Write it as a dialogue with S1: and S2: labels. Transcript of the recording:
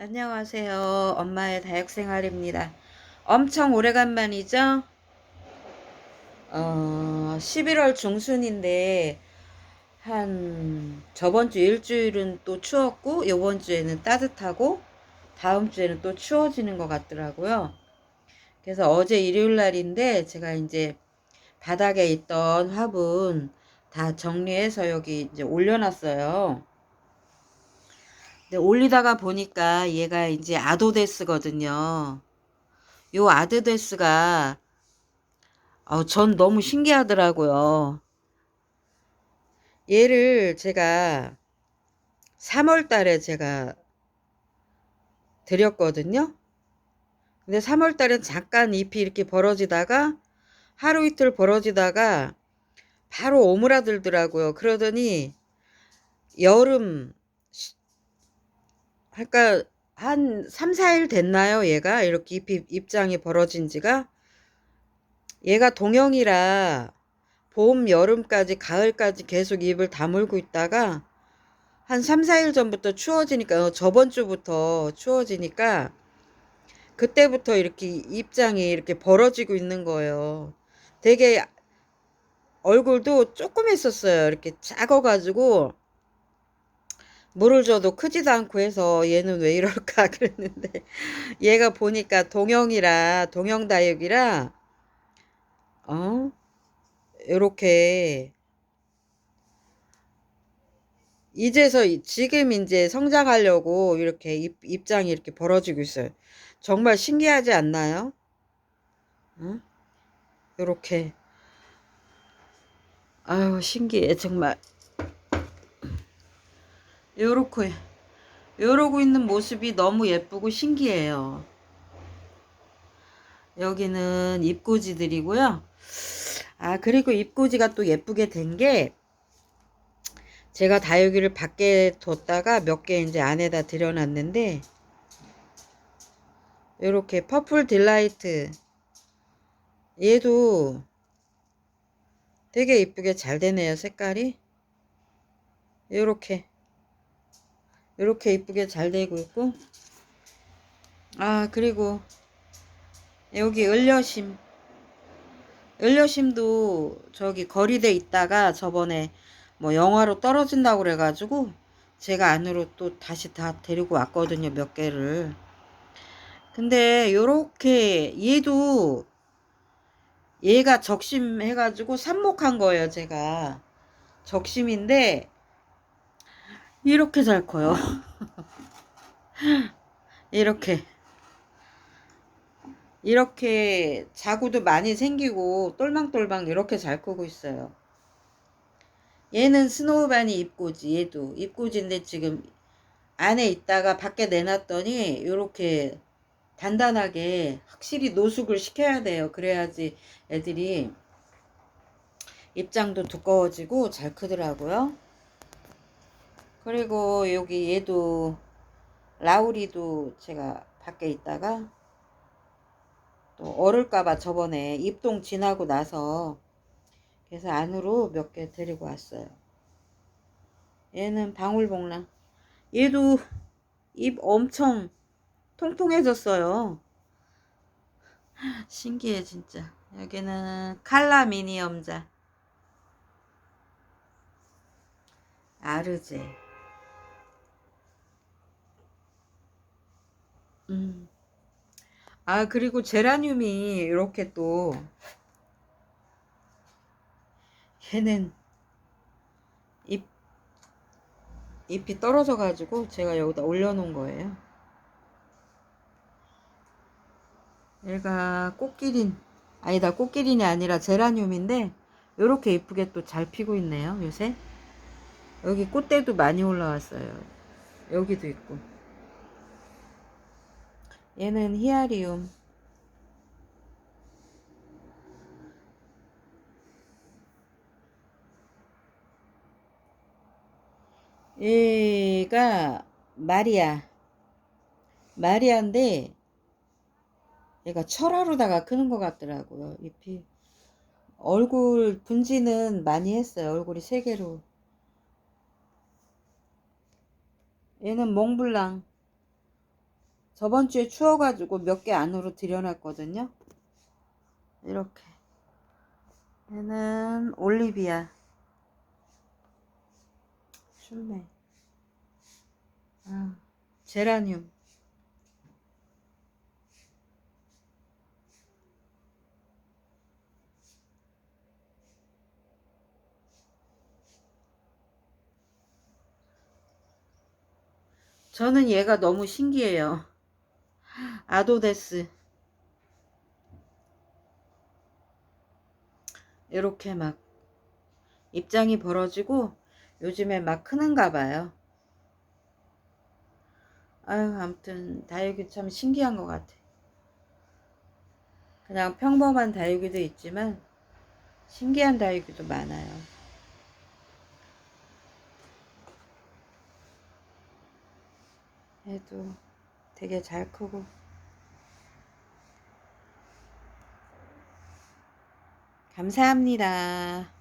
S1: 안녕하세요. 엄마의 다육생활입니다. 엄청 오래간만이죠? 어, 11월 중순인데, 한, 저번 주 일주일은 또 추웠고, 요번 주에는 따뜻하고, 다음 주에는 또 추워지는 것 같더라고요. 그래서 어제 일요일 날인데, 제가 이제 바닥에 있던 화분 다 정리해서 여기 이제 올려놨어요. 근데 올리다가 보니까 얘가 이제 아도데스거든요. 요 아드데스가 어, 전 너무 신기하더라고요. 얘를 제가 3월 달에 제가 드렸거든요. 근데 3월 달엔 잠깐 잎이 이렇게 벌어지다가 하루 이틀 벌어지다가 바로 오므라들더라고요. 그러더니 여름 그러니까 한 3, 4일 됐나요? 얘가 이렇게 잎이, 입장이 벌어진 지가 얘가 동형이라 봄, 여름까지 가을까지 계속 잎을 다물고 있다가 한 3, 4일 전부터 추워지니까 어, 저번 주부터 추워지니까 그때부터 이렇게 입장이 이렇게 벌어지고 있는 거예요. 되게 얼굴도 조금 했었어요. 이렇게 작아가지고 물을 줘도 크지도 않고 해서 얘는 왜 이럴까 그랬는데 얘가 보니까 동형이라 동형다육이라 어 요렇게 이제서 지금 이제 성장하려고 이렇게 입, 입장이 이렇게 벌어지고 있어요. 정말 신기하지 않나요? 어? 요렇게 아유 신기해 정말 요렇게 요러고 있는 모습이 너무 예쁘고 신기해요. 여기는 입꼬지들이고요. 아 그리고 입꼬지가 또 예쁘게 된 게 제가 다육이를 밖에 뒀다가 몇 개 이제 안에다 들여놨는데 요렇게 퍼플 딜라이트 얘도 되게 이쁘게 잘 되네요 색깔이 요렇게 이렇게 이쁘게 잘 되고 있고. 아 그리고 여기 을려심. 을려심도 저기 거리대 있다가 저번에 뭐 영화로 떨어진다고 그래가지고 제가 안으로 또 다시 다 데리고 왔거든요 몇 개를. 근데 요렇게 얘도 얘가 적심 해가지고 삽목한 거예요 제가. 적심인데 이렇게 잘 커요. 이렇게. 이렇게 자구도 많이 생기고 똘망똘망 이렇게 잘 크고 있어요. 얘는 스노우바니 입꼬지 얘도 입꼬지인데 지금 안에 있다가 밖에 내놨더니 이렇게 단단하게 확실히 노숙을 시켜야 돼요. 그래야지 애들이 입장도 두꺼워지고 잘 크더라고요. 그리고 여기 얘도 라우리도 제가 밖에 있다가 또 얼을까봐 저번에 입동 지나고 나서 그래서 안으로 몇 개 데리고 왔어요. 얘는 방울복랑. 얘도 입 엄청 통통해졌어요. 신기해 진짜. 여기는 칼라 미니엄자. 아르제. 음. 아, 그리고 제라늄이 이렇게 또 걔는 잎 잎이 떨어져 가지고 제가 여기다 올려놓은 거예요. 얘가 꽃기린 아니다 꽃기린이 아니라 제라늄인데 이렇게 이쁘게 또 잘 피고 있네요 요새 여기 꽃대도 많이 올라왔어요 여기도 있고 얘는 히아리움. 얘가 마리아. 마리아인데 얘가 철화로다가 크는 것 같더라고요. 잎이. 얼굴 분지는 많이 했어요. 얼굴이 세 개로. 얘는 몽블랑. 저번 주에 추워가지고 몇 개 안으로 들여놨거든요. 이렇게. 얘는 올리비아. 춥네. 아, 제라늄. 저는 얘가 너무 신기해요. 아도데스. 이렇게 막 입장이 벌어지고 요즘에 막 크는가 봐요. 아유, 아무튼 다육이 참 신기한 것 같아. 그냥 평범한 다육이도 있지만 신기한 다육이도 많아요. 얘도 되게 잘 크고 감사합니다.